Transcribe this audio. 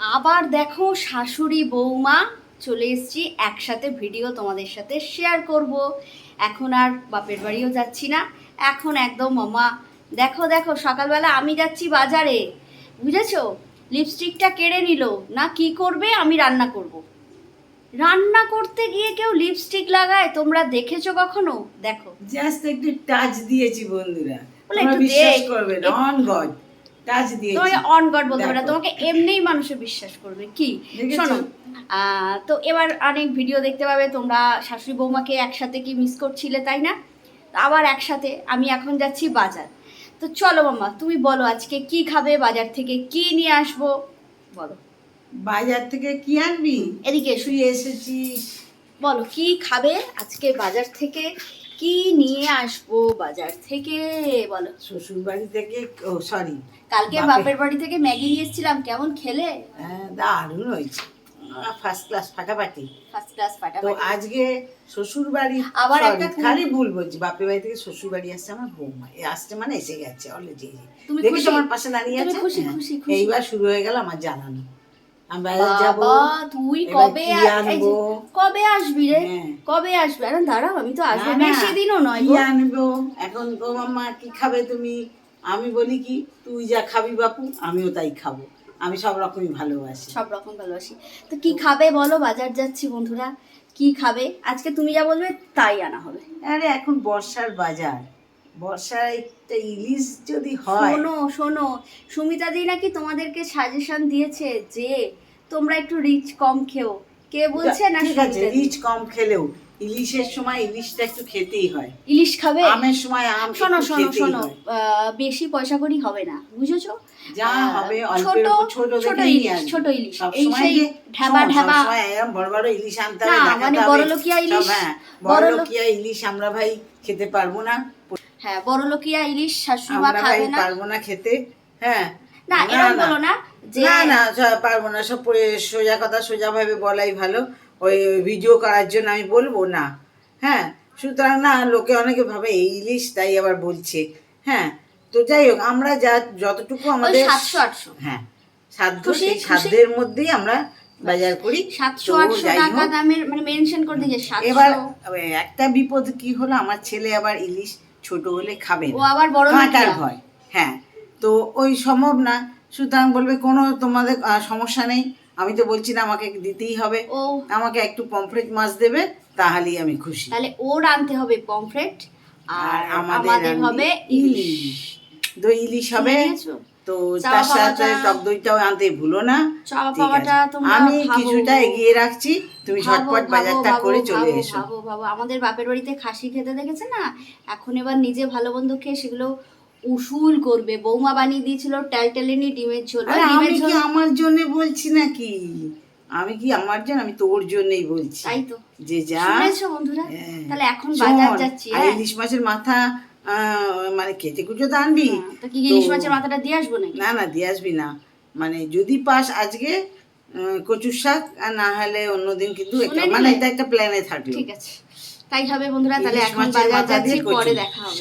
আবার দেখো শাশুড়ি বৌমা চলে এসেছি একসাথে ভিডিও তোমাদের সাথে শেয়ার করব। এখন আর বাপের বাড়িও যাচ্ছি না এখন একদম মামা দেখো দেখো সকালবেলা আমি যাচ্ছি বাজারে বুঝেছ? লিপস্টিকটা কেড়ে নিল না কি করবে আমি রান্না করব। রান্না করতে গিয়ে কেউ লিপস্টিক লাগায় তোমরা দেখেছ কখনো? দেখো। জাস্ট একটু টাচ দিয়েছি বন্ধুরা বলে তোমরা একটু বিশ্বাস করবে না অন গড টাচ দিয়েছি। তোমাকে অন গড বলতে পারে তোমাকে এমনিই মানুষে বিশ্বাস করবে। কি? শোনো তো এবার অনেক ভিডিও দেখতে পাবে তোমরা শাশুড়ি বৌমাকে একসাথে কি মিস করছিলে তাই না? আবার একসাথে আমি এখন যাচ্ছি বাজার। তো চলো মাম্মা তুমি বলো আজকে কি খাবে বাজার থেকে কি নিয়ে আসব? বলো। বাজার থেকে কি আনবি? এদিকে এসো। তুই এসেছিস। বলো কি খাবে আজকে বাজার থেকে? কি নিয়ে আসব বাজার থেকে বলো। শ্বশুর বাড়ি থেকে ও সরি কালকে বাপের- বাড়ি থেকে ম্যাগি নিয়ে এসেছিলাম কেমন খেলে? দারুণ হয়েছে। ফার্স্ট ক্লাস ফাটাফাটি। ফার্স্ট ক্লাস তো আজকে শ্বশুর বাড়ি আবার একটা খালি ভুল বলছি বাপের বাড়ি থেকে শ্বশুর বাড়ি আসছে আমার বৌমা। আসছে মানে এসে গেছে অলরেডি তুমি দেখি? তোমার পাশে দাঁড়িয়ে আছে? খুশি, হ্যাঁ। এইবার শুরু হয়ে গেল আমার জানানো। বাবা তুই কবে আসবি রে? হ্যাঁ। কবে আসবি? আরে দাঁড়াও আমি তো আসব। না, না, বেশি দিনও নয় কি আনব? এখন গো মাম্মা কি খাবে তুমি? আমি বলি কি তুই যা খাবি বাপু আমিও তাই খাব। আমি সব রকমই ভালোবাসি। সব রকম ভালোবাসি। তো কি খাবে বলো? বাজার যাচ্ছি বন্ধুরা। কি খাবে? আজকে তুমি যা বলবে তাই আনা হবে। আরে এখন বর্ষার বাজার। বর্ষায় একটা ইলিশ যদি হয়। শোনো শোনো সুমিতা দি নাকি তোমাদেরকে সাজেশন দিয়েছে যে তোমরা একটু রিচ কম খেও। কে বলছে না ঠিক আছে রিচ কম খেলেও। ইলিশের সময় ইলিশটা একটু খেতেই হয়। ইলিশ খাবে? আমের সময় আম শোনো শোনো শোনো বেশি পয়সা করি হবে না বুঝেছ? যা হবে ছোট ছোট ছোট ইলিশ ছোট ইলিশ। এই সেই ঢাবা ঢাবা বড় বড় ইলিশ আনতে হবে না, মানে হবে। বড়লোকিয়া ইলিশ, হ্যাঁ বড়লোক- বড়লোকিয়া ইলিশ আমরা ভাই খেতে পারব না। হ্যাঁ বড় লোকিয়া ইলিশ শাশুড়ি মা খাবে না। পারব না খেতে হ্যাঁ। না এরকম বলো না যে না না পারব না সব সোজা কথা সোজা ভাবে বলাই ভালো। ওই ভিডিও করার জন্য আমি বলব না হ্যাঁ। সুতরাং না লোকে অনেকে ভাবে এই ইলিশ তাই আবার বলছে হ্যাঁ। তো যাই হোক আমরা যা যতটুকু আমাদের সাতশো আটশো। হ্যাঁ সাধ্য খুশি, সেই? সাধ্যের মধ্যেই আমরা বাজার করি। সাতশো আটশো টাকা দামের মানে মেনশন করে দিয়েছে এবার একটা বিপদ কি হলো? আমার ছেলে আবার ইলিশ ছোট হলে খাবে ও আবার বড় কাঁটার ভয় হ্যাঁ। তো ওই সম্ভব না। সুতরাং বলবে কোনো তোমাদের সমস্যা নেই। আমি তো বলছি না আমাকে দিতেই হবে। ও। আমাকে একটু পমফ্রেট মাছ দেবে তাহলেই আমি খুশি। তাহলে ওর আনতে হবে পমফ্রেট আর আমাদের হবে ইলিশ। দই ইলিশ হবে? তো তার সাথে টক দইটাও আনতে ভুলো না। আমি কিছুটা এগিয়ে রাখছি। তুমি ঝটপট বাজারটা করে চলে এসো। আমাদের বাপের বাড়িতে খাসি খেতে দেখেছে না? এখন এবার নিজে ভালো বন্ধু খেয়ে সেগুলো উসুল করবে। বৌমা বানিয়ে দিয়েছিল ট্যালটেলিনি ডিমের ঝোল। আমি কি আমার জন্য বলছি নাকি? আমি কি আমার জন্য? আমি তোর জন্যই বলছি। তাই তো। যে যা শুনেছো বন্ধুরা? হ্যাঁ। তাহলে এখন বাজার যাচ্ছি হ্যাঁ? ইলিশ মাছের মাথা মানে কেটে কুচো তো আনবি। হ্যাঁ, তো কি ইলিশ মাছের মাথাটা দিয়ে আসব নাকি? না না দিয়ে আসবি না। মানে যদি পাস আজকে কচুর শাক আর না হলে অন্যদিন কিন্তু মানে এটা একটা প্ল্যানে থাকবে ঠিক আছে। তাই হবে বন্ধুরা তাহলে এখন বাজার যাচ্ছি পরে দেখা হবে।